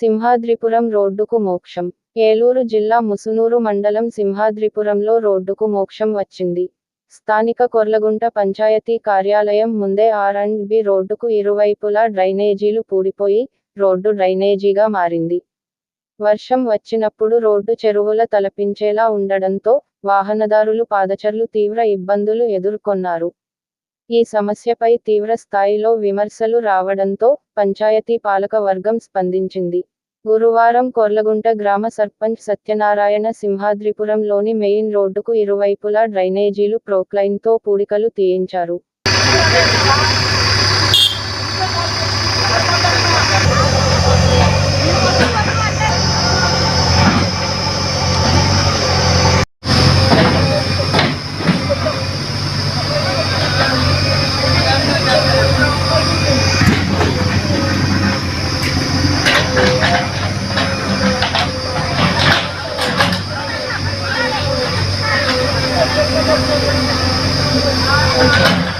సింహాద్రిపురం రోడ్డుకు మోక్షం. ఏలూరు జిల్లా ముసునూరు మండలం సింహాద్రిపురంలో రోడ్డుకు మోక్షం వచ్చింది. స్థానిక కొర్లగుంట పంచాయతీ కార్యాలయం ముందే ఆర్ అండ్ బి రోడ్డుకు ఇరువైపులా డ్రైనేజీలు పూడిపోయి రోడ్డు డ్రైనేజీగా మారింది. వర్షం వచ్చినప్పుడు రోడ్డు చెరువుల తలపించేలా ఉండడంతో వాహనదారులు పాదచర్లు తీవ్ర ఇబ్బందులు ఎదుర్కొన్నారు. ఈ సమస్యపై తీవ్ర స్థాయిలో విమర్శలు రావడంతో పంచాయతీ పాలక వర్గం స్పందించింది. గురువారం కొర్లగుంట గ్రామ సర్పంచ్ సత్యనారాయణ సింహాద్రిపురంలోని మెయిన్ రోడ్డుకు ఇరువైపులా డ్రైనేజీలు ప్రోక్లైన్తో పూడికలు తీయించారు. Thank you.